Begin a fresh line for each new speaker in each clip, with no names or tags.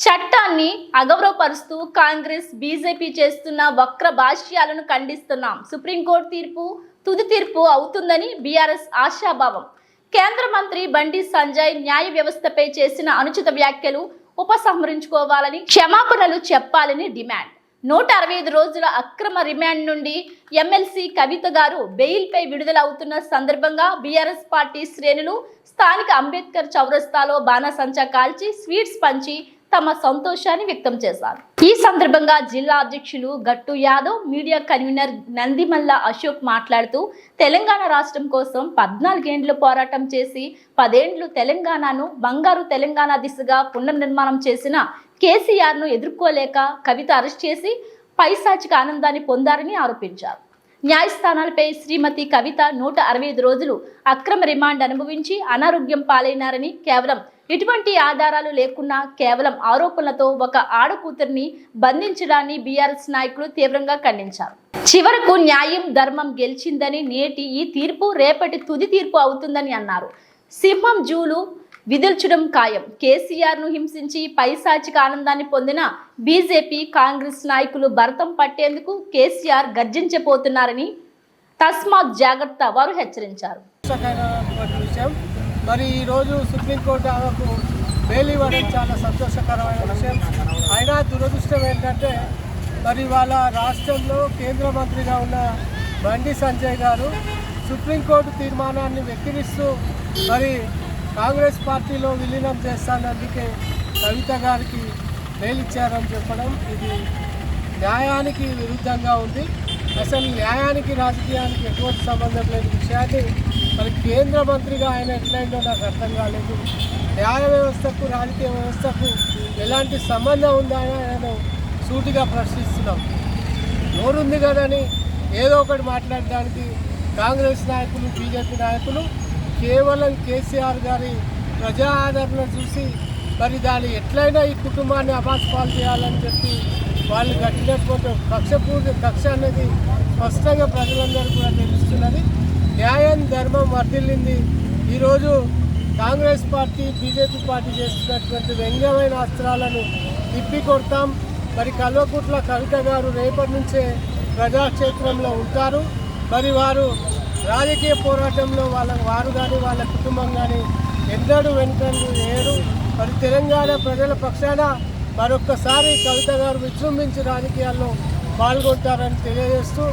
చట్టాన్ని అగౌరవపరుస్తూ కాంగ్రెస్ బీజేపీ చేస్తున్న వక్ర భాష్యాలను ఖండిస్తున్నాం. సుప్రీంకోర్టు తీర్పు తుది తీర్పు అవుతుందని బీఆర్ఎస్ ఆశాభావం. కేంద్ర మంత్రి బండి సంజయ్ న్యాయ వ్యవస్థపై చేసిన అనుచిత వ్యాఖ్యలు ఉపసంహరించుకోవాలని క్షమాపణలు చెప్పాలని డిమాండ్. నూట అరవై ఐదు రోజుల అక్రమ రిమాండ్ నుండి ఎమ్మెల్సీ కవిత గారు బెయిల్పై విడుదల అవుతున్న సందర్భంగా బీఆర్ఎస్ పార్టీ శ్రేణులు స్థానిక అంబేద్కర్ చౌరస్తాలో బాణసంచా కాల్చి స్వీట్స్ పంచి తమ సంతోషాన్ని వ్యక్తం చేశారు. ఈ సందర్భంగా జిల్లా అధ్యక్షులు గట్టు యాదవ్ మీడియా కన్వీనర్ నందిమల్ల అశోక్ మాట్లాడుతూ తెలంగాణ రాష్ట్రం కోసం పద్నాలుగేండ్లు పోరాటం చేసి పదేండ్లు తెలంగాణను బంగారు తెలంగాణ దిశగా పునర్నిర్మాణం చేసిన కేసీఆర్ను ఎదుర్కోలేక కవిత అరెస్ట్ చేసి పైశాచిక ఆనందాన్ని పొందారని ఆరోపించారు. న్యాయస్థానాలపై శ్రీమతి కవిత నూట అరవై ఐదు రోజులు అక్రమ రిమాండ్ అనుభవించి అనారోగ్యం పాలైనారని కేవలం ఎటువంటి ఆధారాలు లేకున్నా కేవలం ఆరోపణలతో ఒక ఆడకూతురిని బంధించడాన్ని బీఆర్ఎస్ నాయకులు తీవ్రంగా ఖండించారు. చివరకు న్యాయం ధర్మం గెలిచిందని నేటి ఈ తీర్పు రేపటి తుది తీర్పు అవుతుందని అన్నారు. సింహం జూలు విదిల్చడం ఖాయం. కేసీఆర్ను హింసించి పైశాచిక ఆనందాన్ని పొందిన బీజేపీ కాంగ్రెస్ నాయకులు భరతం పట్టేందుకు కేసీఆర్ గర్జించబోతున్నారని తస్మాత్ జాగ్రత్త వారు హెచ్చరించారు.
మరి ఈరోజు సుప్రీంకోర్టు ఆమెకు బెయిల్ ఇవ్వడం చాలా సంతోషకరమైన విషయం. అయినా దురదృష్టం ఏంటంటే మరి వాళ్ళ రాష్ట్రంలో కేంద్ర మంత్రిగా ఉన్న బండి సంజయ్ గారు సుప్రీంకోర్టు తీర్మానాన్ని వెక్కిరిస్తూ మరి కాంగ్రెస్ పార్టీలో విలీనం చేస్తానందుకే కవిత గారికి బెయిల్ ఇచ్చారని చెప్పడం ఇది న్యాయానికి విరుద్ధంగా ఉంది. అసలు న్యాయానికి రాజకీయానికి ఎటువంటి సంబంధం లేని విషయాన్ని మరి కేంద్ర మంత్రిగా ఆయన ఎట్లయిందో నాకు అర్థం కాలేదు. న్యాయ వ్యవస్థకు రాజకీయ వ్యవస్థకు ఎలాంటి సంబంధం ఉందా నేను సూటిగా ప్రశ్నిస్తున్నాం. నోరుంది కదని ఏదో ఒకటి మాట్లాడడానికి కాంగ్రెస్ నాయకులు బీజేపీ నాయకులు కేవలం కేసీఆర్ గారి ప్రజా ఆదరణ చూసి మరి దాన్ని ఎట్లయినా ఈ కుటుంబాన్ని అపాస్పాలు చేయాలని చెప్పి వాళ్ళు కట్టినటువంటి పక్షపూర్తి కక్ష అనేది స్పష్టంగా ప్రజలందరూ కూడా తెలుస్తున్నది. న్యాయం ధర్మం వర్ధిల్లింది. ఈరోజు కాంగ్రెస్ పార్టీ బీజేపీ పార్టీ చేస్తున్నటువంటి వ్యంగ్యమైన అస్త్రాలను తిప్పి కొడతాం మరి కల్వకుట్ల కవిత గారు రేపటి నుంచే ప్రజాక్షేత్రంలో ఉంటారు. మరి వారు రాజకీయ పోరాటంలో వాళ్ళ వారు కానీ వాళ్ళ కుటుంబం కానీ ఎన్నడూ వెనుకలు లేరు. మరి తెలంగాణ ప్రజల పక్షాన మరొక్కసారి కవిత గారు విజృంభించి రాజకీయాల్లో పాల్గొంటారని తెలియజేస్తూ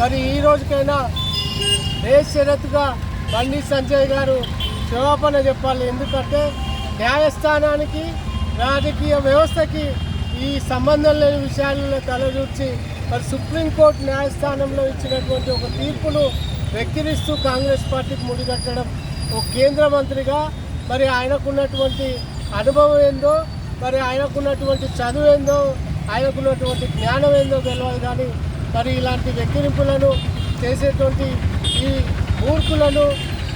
మరి ఈ రోజుకైనా బేషరతుగా బండి సంజయ్ గారు క్షమాపణ చెప్పాలి. ఎందుకంటే న్యాయస్థానానికి రాజకీయ వ్యవస్థకి ఈ సంబంధం లేని విషయాలలో తలదూర్చి మరి సుప్రీంకోర్టు న్యాయస్థానంలో ఇచ్చినటువంటి ఒక తీర్పును వెక్కిరిస్తూ కాంగ్రెస్ పార్టీకి ముడిగట్టడం ఒక కేంద్ర మంత్రిగా మరి ఆయనకున్నటువంటి అనుభవం ఏందో మరి ఆయనకున్నటువంటి చదువు ఏందో ఆయనకున్నటువంటి జ్ఞానం ఏందో తెలియదు కానీ మరి ఇలాంటి వెక్కిరింపులను చేసేటువంటి ఈ మూర్ఖులను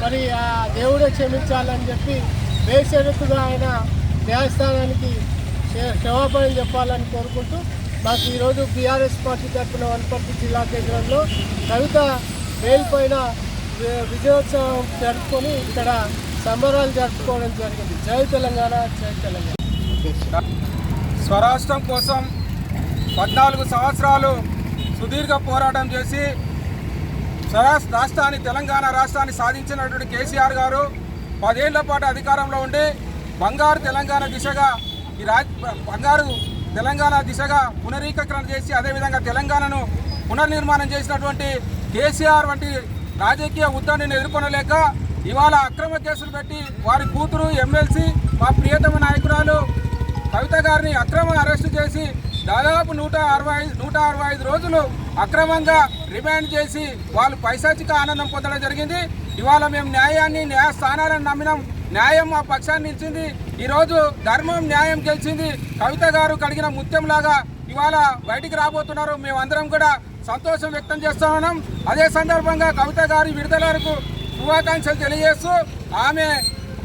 మరి ఆ దేవుడే క్షమించాలని చెప్పి బేషరతుగా ఆయన న్యాయస్థానానికి క్షమాపణ చెప్పాలని కోరుకుంటూ మాకు ఈరోజు బీఆర్ఎస్ పార్టీ తరఫున వనపర్తి జిల్లా కేంద్రంలో కవిత బెయిల్ విజయోత్సవం జరుపుకొని ఇక్కడ సంబరాలు జరుపుకోవడం జరిగింది. జై తెలంగాణ జై తెలంగాణ.
స్వరాష్ట్రం కోసం పద్నాలుగు సంవత్సరాలు సుదీర్ఘ పోరాటం చేసి రాష్ట్రాన్ని తెలంగాణ రాష్ట్రాన్ని సాధించినటువంటి కేసీఆర్ గారు పదేళ్ళ పాటు అధికారంలో ఉండి బంగారు తెలంగాణ దిశగా ఈ రాజ్ బంగారు తెలంగాణ దిశగా పునరీకరణ చేసి అదేవిధంగా తెలంగాణను పునర్నిర్మాణం చేసినటువంటి కేసీఆర్ వంటి రాజకీయ ఉద్దాన్ని ఎదుర్కొనలేక ఇవాళ అక్రమ కేసులు పెట్టి వారి కూతురు ఎమ్మెల్సీ మా ప్రియతమ నాయకురాలు కవిత గారిని అక్రమ అరెస్టు చేసి దాదాపు నూట అరవై ఐదు నూట అరవై ఐదు రోజులు అక్రమంగా రిమాండ్ చేసి వాళ్ళు పైశాచిక ఆనందం పొందడం జరిగింది. ఇవాళ మేము న్యాయాన్ని న్యాయస్థానాలను నమ్మినాం. న్యాయం మా పక్షాన్ని నిలిచింది. ఈరోజు ధర్మం న్యాయం గెలిచింది. కవిత గారు కడిగిన ముత్యంలాగా ఇవాళ బయటికి రాబోతున్నారు. మేమందరం కూడా సంతోషం వ్యక్తం చేస్తా ఉన్నాం. అదే సందర్భంగా కవిత గారి విడుదలకు శుభాకాంక్షలు తెలియజేస్తూ ఆమె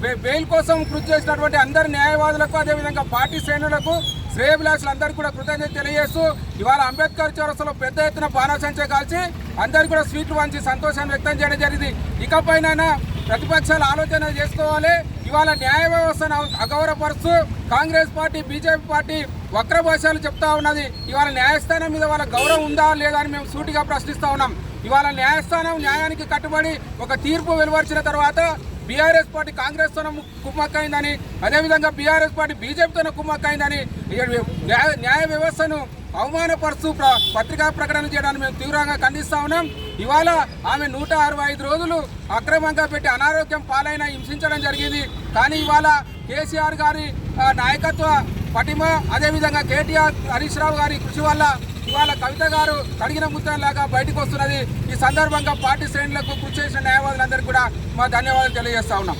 బెయిల్ కోసం కృషి చేసినటువంటి అందరి న్యాయవాదులకు అదేవిధంగా పార్టీ శ్రేణులకు శ్రేయభిలాషులందరికీ కూడా కృతజ్ఞత తెలియజేస్తూ ఇవాళ అంబేద్కర్ చౌరస్తలో పెద్ద ఎత్తున బాణాసంచ కాల్చి అందరికీ కూడా స్వీట్లు వంచి సంతోషాన్ని వ్యక్తం చేయడం జరిగింది. ఇకపైన ప్రతిపక్షాలు ఆలోచన చేసుకోవాలి. ఇవాళ న్యాయ వ్యవస్థను అగౌరవపరుస్తూ కాంగ్రెస్ పార్టీ బీజేపీ పార్టీ వక్ర భాషలు చెప్తా ఉన్నది. ఇవాళ న్యాయస్థానం మీద వాళ్ళ గౌరవం ఉందా లేదా అని మేము సూటిగా ప్రశ్నిస్తూ ఉన్నాం. ఇవాళ న్యాయస్థానం న్యాయానికి కట్టుబడి ఒక తీర్పు వెలువరిచిన తర్వాత బీఆర్ఎస్ పార్టీ కాంగ్రెస్ తోన కుమ్మక్కైందని అదేవిధంగా బీఆర్ఎస్ పార్టీ బీజేపీతో కుమ్మక్కైందని ఇక న్యాయ న్యాయ వ్యవస్థను అవమానపరుస్తూ పత్రికా ప్రకటన చేయడాన్ని మేము తీవ్రంగా ఖండిస్తా ఉన్నాం. ఇవాళ ఆమె నూట అరవై ఐదు రోజులు అక్రమంగా పెట్టి అనారోగ్యం పాలైన హింసించడం జరిగింది. కానీ ఇవాళ కేసీఆర్ గారి నాయకత్వ పటిమ అదేవిధంగా కేటీఆర్ హరీష్ రావు గారి కృషి వల్ల ఇవాళ కవిత గారు కడిగిన ముత్యంలాగా బయటకు వస్తున్నది. ఈ సందర్భంగా పార్టీ శ్రేణులకు కృషి చేసిన న్యాయవాదులందరికీ కూడా మా ధన్యవాదాలు తెలియజేస్తా ఉన్నాం.